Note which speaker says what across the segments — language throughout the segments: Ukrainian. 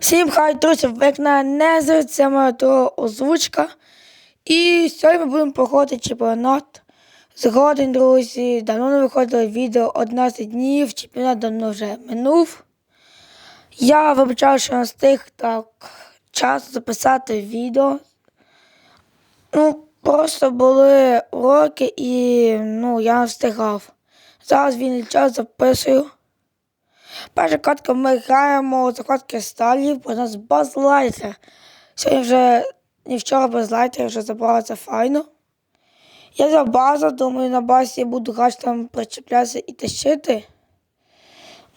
Speaker 1: Всім хай, друзі, як на Незер, це моя друга озвучка. І сьогодні ми будемо проходити чемпіонат. Згоден, друзі, давно не виходило відео 11 днів, чемпіонат давно вже минув. Я вибачаю, що не встиг так час записати відео. Ну, просто були уроки і ну, я не встигав. Зараз вільний час записую. Перша катка ми граємо захват кристалів, бо у нас базлайтер. Сьогодні вже не вчора базлайтер вже забрали це файно. Я взяв базу, думаю, на базі буду грати там причеплятися і тащити.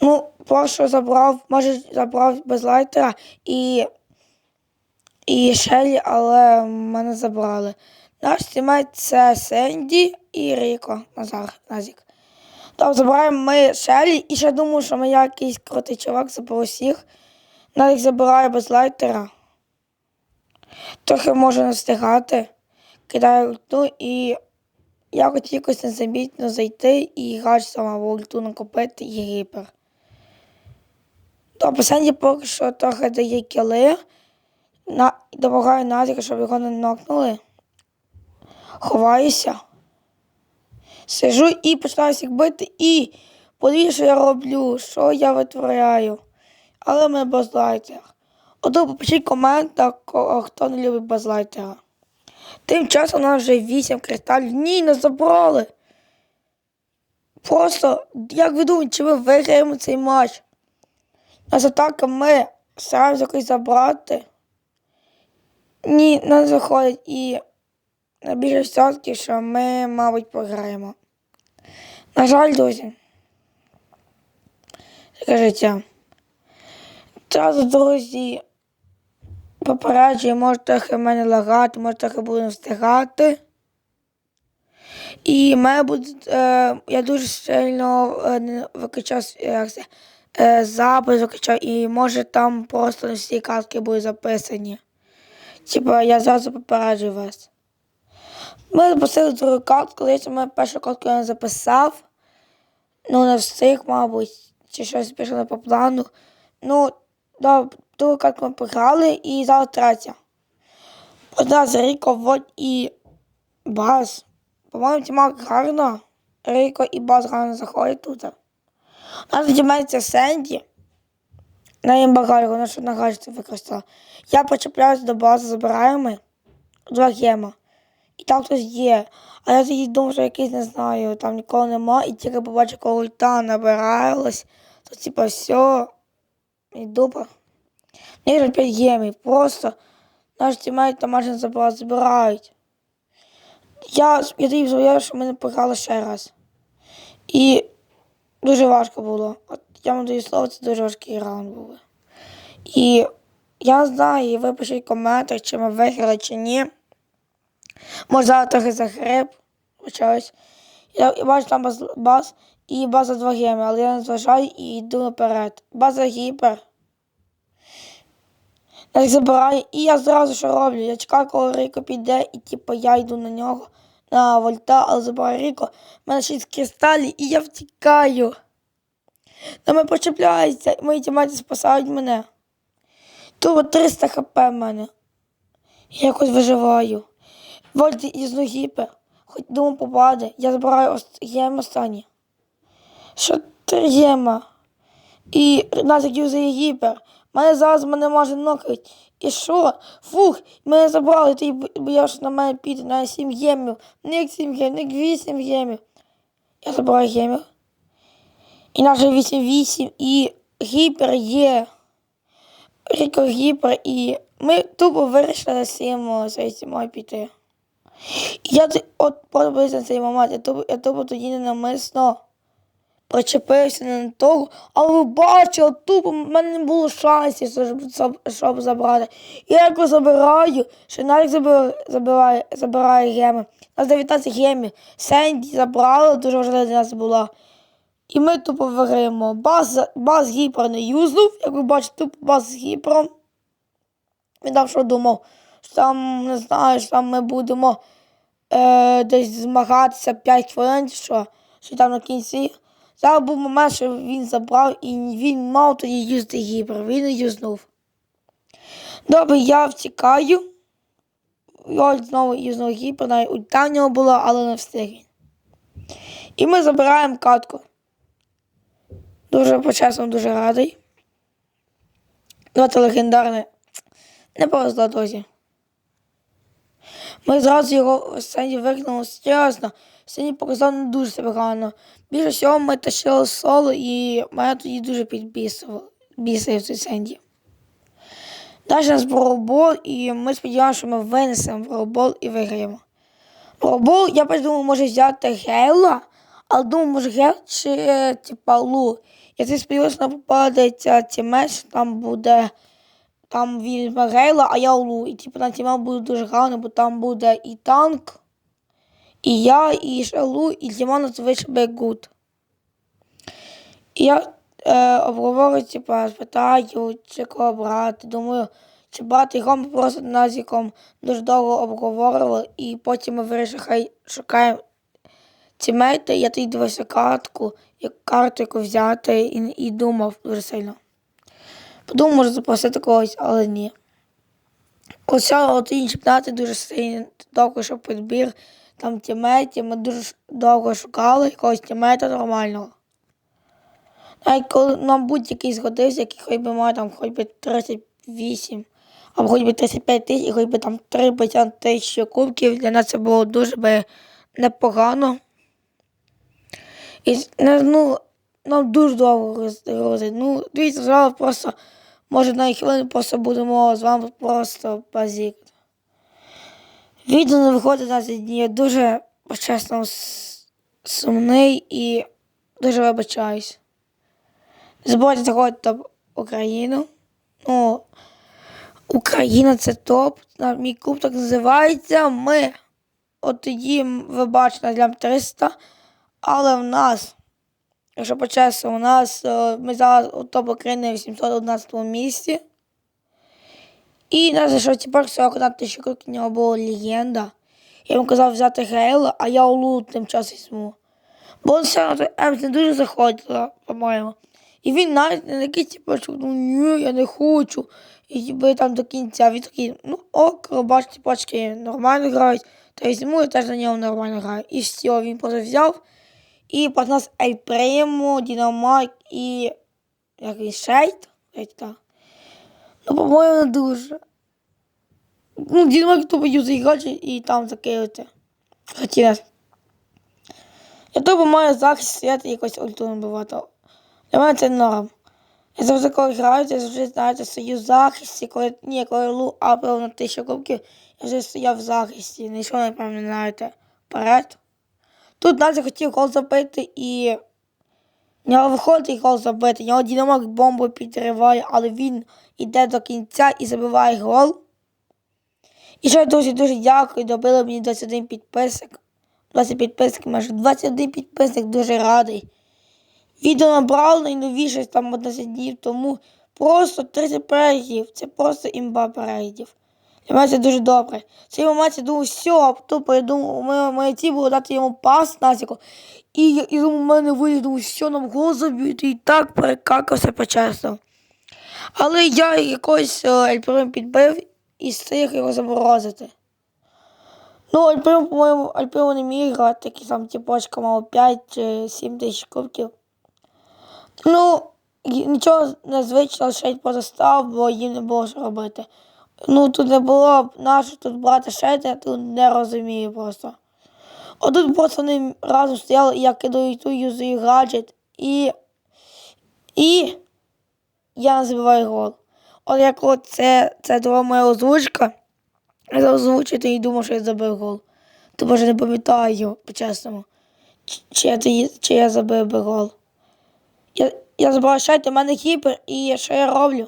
Speaker 1: Ну, просто забрав, може забрав базлайтера і, і Шелі, але мене забрали. Наш тімейт це Сенді і Ріко Назар Назік. Там забираємо ми Шелі і ще думаю, що ми якийсь крутий чувак заберу всіх. Навіть забираю без лайтера. Трохи можу не встигати. Кидаю ульту і я хотів якось незамітно зайти і грати сама ульту накопити і гіпер. Добре, Сенді поки що трохи дає кіли. На... Допомагаю Назіка, щоб його не нокнули. Ховаюся. Сижу і починаю всіх бити, і подивіться, що я роблю, що я витворяю. Але мене базлайтер. Ото попишіть коментар, ко- хто не любить базлайтера. Тим часом у нас вже 8 кристалів. Ні, не забрали. Просто, як ви думаєте, чи ми виграємо цей матч? Нас атака ми стараємося якось забрати. Ні, не заходить і найбільше відсотків, що ми, мабуть, програємо. На жаль, друзі. Таке життя. Зразу, друзі, попереджую, може трохи мене лагати, може трохи буду встигати. І мене буде, е, я дуже сильно е, викачав е, запис викачав, і може там просто всі картки будуть записані. Типа я зразу попереджую вас. Ми запустили другу картку, коли ми першу картку я не записав. Ну, не встиг, мабуть, чи щось пішло по плану. Ну, да, другу картку ми програли і зараз третя. Одна з Ріко, Водь і Баз. По-моєму, тіма гарно. Ріко і Баз гарно заходять тут. Нас відіймається Сенді. На їм багато, вона що на гаджеті використала. Я почепляюсь до бази, забираємо. Два гема. І там хтось є. А я тоді думав, що якийсь не знаю, там нікого нема, і тільки побачив, коли ульта набиралась, то типа все, і дупа. Не вже 5 гемів, просто наш тімейт там майже забрали, забирають. Я, я тоді заявив, що ми не програли ще раз. І дуже важко було. От я вам даю слово, це дуже важкий раунд був. І я знаю, і ви пишіть в коментах, чи ми виграли, чи ні. Зараз трохи загреб, почалось. Я, бачу там баз, баз і база 2 геми, але я не зважаю і йду наперед. База гіпер. Їх забираю, і я зразу що роблю. Я чекаю, коли Ріко піде, і типу я йду на нього, на вольта, але забираю Ріко. У мене 6 кристалів, і я втікаю. Та ми почепляються, мої тіматі спасають мене. Тут 300 хп в мене. Я якось виживаю. Вольт із гіпер. Хоч думаю попаде. Я забираю ост... гем останні. Що три гема. І нас юзає гіпер. Мене зараз мене може нокають. І що? Фух, мене забрали, ти боявся на мене піти на 7 гемів. Не як 7 гемів, не як 8 гемів. Я забираю гемів. І наше 8-8 і гіпер є. Ріко гіпер і ми тупо вирішили з цим піти. Я т- от на цей момент, я тупо, я тупо тоді ненамисно причепився на того, але ви бачили, тупо в мене не було шансів, щоб, щоб, забрати. Я його забираю, навіть забирає, забирає, забирає геми. У нас 19 гемів. Сенді забрала, дуже важлива для нас була. І ми тупо виграємо. Баз, баз гіпер не юзнув, як ви бачите, тупо баз з гіпером. Він там що думав, що там, не знаю, що там ми будемо е, десь змагатися 5 хвилин, що, що там на кінці. Зараз був момент, що він забрав і він мав тоді юзати гіпер, він не юзнув. Добре, я втікаю. Роль знову і знову гіпер, навіть ульта в нього була, але не встиг. І ми забираємо катку. Дуже почесно, дуже радий. Давайте легендарне. Не повезло, друзі. Ми зразу його в сцені викинули серйозно. Сцені показав не дуже себе гарно. Більше всього ми тащили соло і мене тоді дуже підбісило бісив в цій сцені. Далі нас воробол, і ми сподіваємося, що ми винесемо воробол і виграємо. Воробол, я перш може взяти Гейла, але думав, може Гейл чи типа Лу. Я це сподіваюся, що попадеться ці меч, там буде. Там візьме Гейла, а я Лу. І типу на тімел буде дуже гарно, бо там буде і танк, і я, і ще Лу, і Тімон звичайно Гуд. І я е, обговорю, типа, спитаю, чи кого брати. Думаю, чи брати його ми просто назіком дуже довго обговорювали, і потім ми вирішили, хай шукаємо тімейти. Я тоді дивився картку, як карту яку взяти, і, і думав дуже сильно. Подумав, може запросити когось, але ні. Ось от інші чемпіонати дуже сильно довго, щоб підбір там тімейтів. Ми дуже довго шукали якогось тімейта нормального. Навіть коли нам будь-який згодився, який хоч би має там хоч би 38, або хоч би 35 тисяч, і хоч би там 3 тисячі кубків, для нас це було дуже би непогано. І ну, нам дуже довго роз- Ну, дивіться, зараз просто, може на хвилину просто будемо з вами просто базікати. Відео не виходить на ці дні. Я дуже чесно сумний і дуже вибачаюсь. Не забувайте заходити Україну. Ну, Україна це топ. Мій клуб так називається. Ми. От тоді ви бачите для 300. Але в нас, якщо по-чесно, у нас е, ми зараз у топ України в 711 місці. І нас що тепер 41 тисяча кроків в нього була легенда. Я йому казав взяти Гейла, а я Улу тим часом візьму. Бо он все одно Емс не дуже заходила, по-моєму. І він навіть не такий, типу, що ну ні, я не хочу. І типу, там до кінця він такий, ну ок, бачите, пачки нормально грають, то візьму, я теж на ньому нормально граю. І все, він просто взяв. І під нас Ель Примо, Дінамайк і якийсь шейт. Ну, по-моєму, не дуже. Ну, Дінамайк тупо юзає гачі і там закинути. Хотілося. Я тупо маю захист стояти якось ульту набивати. Для мене це норм. Я завжди коли граю, я завжди, знаєте, стою в захисті, коли, ні, коли лу апив на тисячу кубків, я вже стояв в захисті, нічого не пам'ятаєте. Вперед. Тут Назі хотів гол забити і. В нього виходить гол забити, в нього Дінамок бомбу підриває, але він йде до кінця і забиває гол. І ще, друзі, дуже дякую, добили мені 21 підписок. 20 підписок, майже 21 підписок, дуже радий. Відео набрало найновіше там 11 днів тому. Просто 30 переглядів. Це просто імба переглядів. Мене дуже добре. В цей момент я думав, все, тупо я думав, моя, моя ціль було дати йому пас Назіку. І я і думав, у мене вийде, думав, все, нам гол заб'ють. І так перекакався почесно. Але я якось е, Альперим підбив і встиг його заморозити. Ну, Альперим, по-моєму, Альперим не міг грати, такий сам типочка мав 5 чи 7 тисяч кубків. Ну, нічого незвичного шейд просто став, бо їм не було що робити. Ну, тут не було нащо тут брати я тут не розумію просто. Отут вони разом стояли, я кидаю ту юзую гаджет, і. І я не забиваю гол. От як от це, це друга моя озвучка. Я озвучити і думав, що я забив гол. То може не пам'ятаю, по-чесному. Чи, чи, чи я забив би гол. Я, я забрав шайт, у мене гіпер, і що я роблю?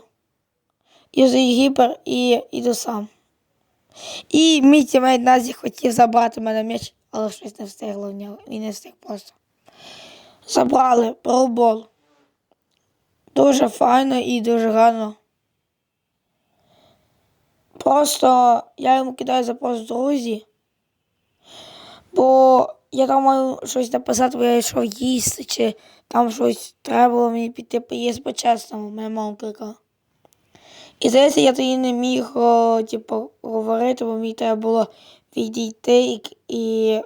Speaker 1: Юзую гіпер і йду сам. І мій тімейт Назі хотів забрати мене м'яч, але щось не встигло в нього. Він не встиг просто. Забрали пробол. Дуже файно і дуже гарно. Просто я йому кидаю запрос друзі. Бо я там маю щось написати, бо я йшов їсти, чи там щось треба було мені піти поїсти по-чесному, моя мама кликала. І здається, я тоді не міг типу, говорити, бо мені треба було відійти і,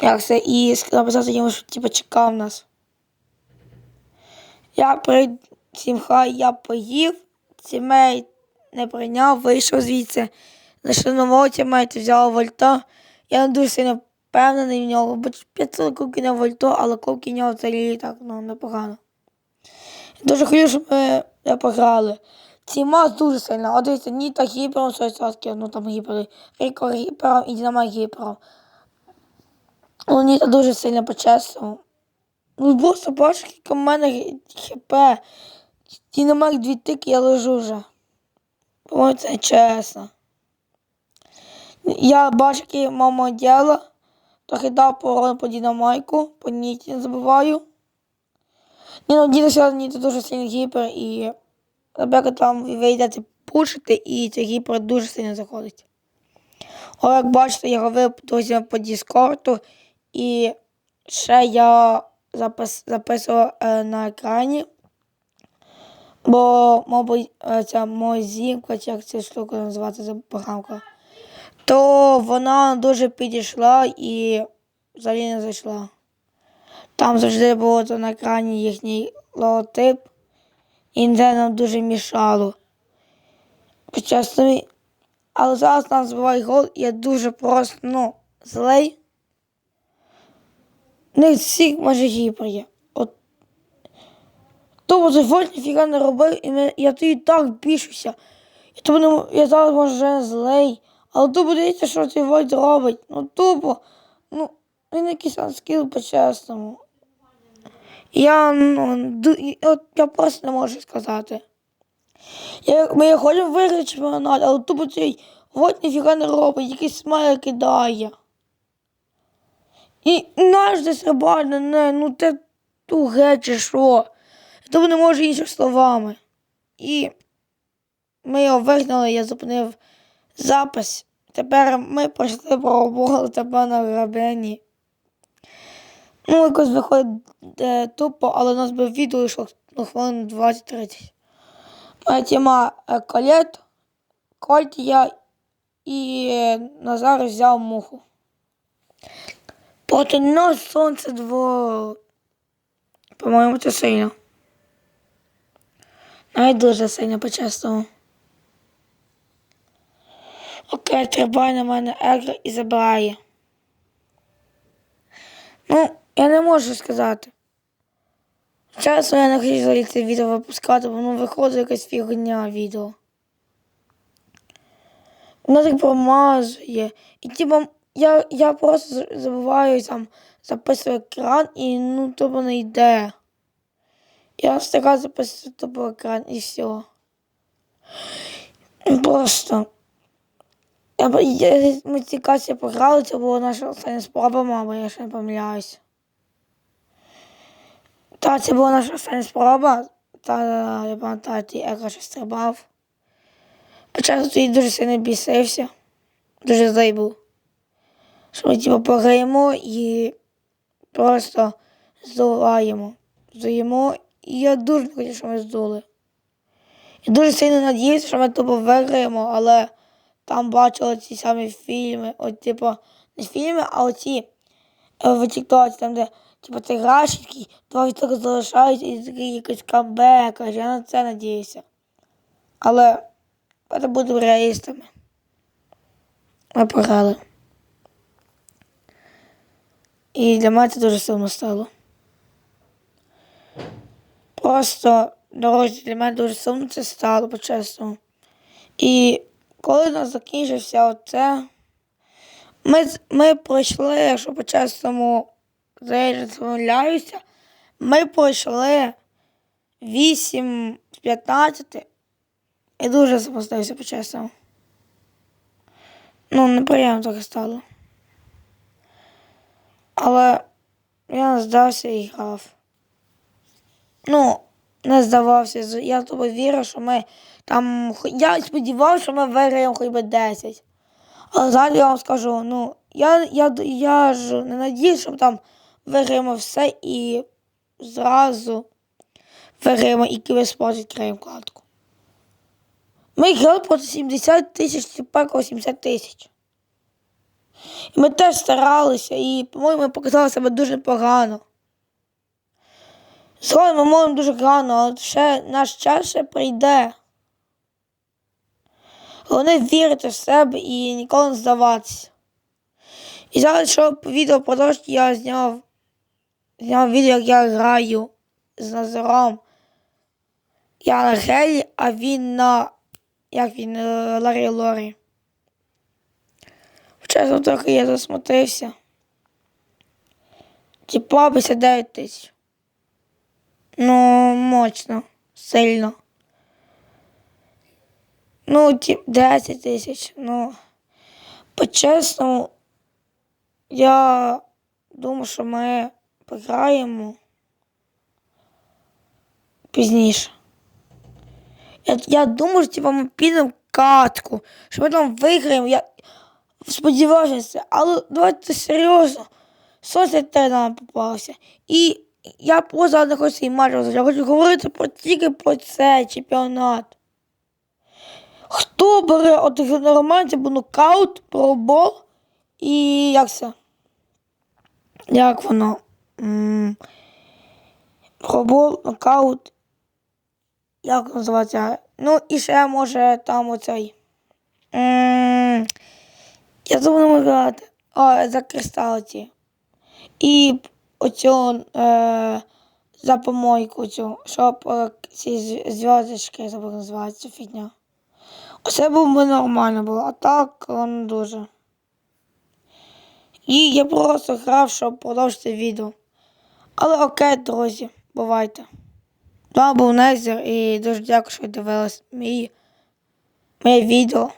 Speaker 1: як це, і написати йому, що типу, чекав нас. Я при всім хай я поїв, сімей не прийняв, вийшов звідси. Зайшли нового тімейта, взяв вольта. Я не дуже сильно впевнений в нього, бо 500 кубків на вольто, але кубки в нього взагалі так ну, непогано. Дуже хотів, щоб ми е, пограли. Ці мас дуже сильно. От дивіться, Ніта гіпером 100%, ну там гіпери, Ріко гіпером і Дінамайк гіпером. Ну, Ніта дуже сильно по-чесному. Ну, просто бачиш, скільки в мене хп. Дінамайк дві тики, я лежу вже. По-моєму, це чесно. Я бачу, яке мама діла. Трохи дав порон по Дінамайку, по Ніті не забуваю. Ну Діна сьогодні Ніта дуже сильний гіпер і Ребека там ви йдете пушити, і цей гіпер дуже сильно заходить. О, як бачите, я робив друзі по Діскорту, і ще я запис, записував е, на екрані. Бо, мабуть, е, ця мозінка, чи як ця штука називається за програмка, то вона дуже підійшла і взагалі не зайшла. Там завжди було на екрані їхній логотип, і це нам дуже мішало. Чесно, але зараз нам збиває гол, я дуже просто, ну, злий. Не всіх майже гіпер є. От. Тому телефон ніфіга не робив, і ми, я тоді так бішуся. І тому не, я зараз може злий. Але тупо дивіться, що цей Войт робить. Ну тупо. Ну, він якийсь анскіл по-чесному. Я, ну, я просто не можу сказати. Я, ми хочемо виграти чемпіонат, але тупо цей Войт ніфіга не робить, якийсь смайл кидає. І наш десь не, ну те туге чи що. Тому не можу іншими словами. І ми його вигнали, я зупинив запис. Тепер ми почали пробували тебе на грабені. Ну, якось виходить е, тупо, але у нас би відео йшло ну, хвилин 20-30. Моя тема е, колет, Кольт я і е, Назар взяв муху. Проти нас сонце дво. По-моєму, це сильно. Навіть дуже сильно по-чесному. Окей, трибай на мене Егр і забирає. Ну, я не можу сказати. Чесно, я не хочу взагалі це відео випускати, бо воно виходить якась фігня відео. Воно так промазує. І типа я, я просто забуваю там записую екран і ну тобто не йде. Я встигаю записувати тупо екран і все. Просто. Я, я, ми ці касі пограли, це була наша остання спроба, мабуть, я ще не помиляюсь. Та, це була наша остання спроба. Та я пам'ятаю, ти еко ще стрибав. Початку тоді дуже сильно бісився. Дуже злий був. Що ми типу пограємо і просто здуваємо. Здуємо. І я дуже не хотів, що ми здули. Я дуже сильно надіюся, що ми тупо виграємо, але там бачили ці самі фільми, от, типу, не фільми, а оці е, в Тіктоці, там, де типу, ти граєш, такий два відсотки залишаються і такий якийсь камбек, аж я на це надіюся. Але давайте будемо реалістами. Ми програли. І для мене це дуже сильно стало. Просто дорожче для мене дуже сумно це стало, по-чесному. І коли нас закінчився оце, ми, ми пройшли, якщо по-чесному заявляюся, ми пройшли 8 з 15 і дуже запустився по-чесному. Ну, неприємно трохи стало. Але я не здався і грав. Ну, не здавався. Я тобі вірю, що ми там. Я сподівався, що ми виграємо хоч би 10. Але зараз я вам скажу, ну, я, я, я ж не надіюсь, що там виграємо все і зразу виграємо і кіберспорт відкриємо вкладку. Ми грали проти 70 тисяч, тепер 80 тисяч. І ми теж старалися, і, по-моєму, ми показали себе дуже погано. Згодом ми можемо дуже грано, але ще наш час ще прийде. Головне вірити в себе і ніколи не здаватися. І зараз, щоб відео продовжити, я зняв, зняв відео, як я граю з Назаром. Я на Гелі, а він на. Як він е, Ларі Лорі. Чесно, трохи я засмутився. Типа 59 тисяч. Ну, мощно, сильно. Ну, тип 10 тисяч. Ну, по-чесному, я думаю, що ми пограємо пізніше. Я, я думаю, що типу, ми підемо катку, що ми там виграємо. Я сподіваюся, але давайте серйозно. Сонце те нам попалося. І я просто не хочу цей матч розглядати. Я хочу говорити про, тільки про цей чемпіонат. Хто бере от нормально, бо нокаут, пробол і як це? Як воно? М, Пробол, нокаут. Як називається? Ну, і ще може там оцей. М, Я забув грати. О, за кристалці. І оцю е, за помойку цю, щоб е, ці зв'язочки забув називається фігня. Оце б нормально було, а так не дуже. І я просто грав, щоб продовжити відео. Але окей, друзі, бувайте. З вами був Незер і дуже дякую, що ви дивились мій, моє відео.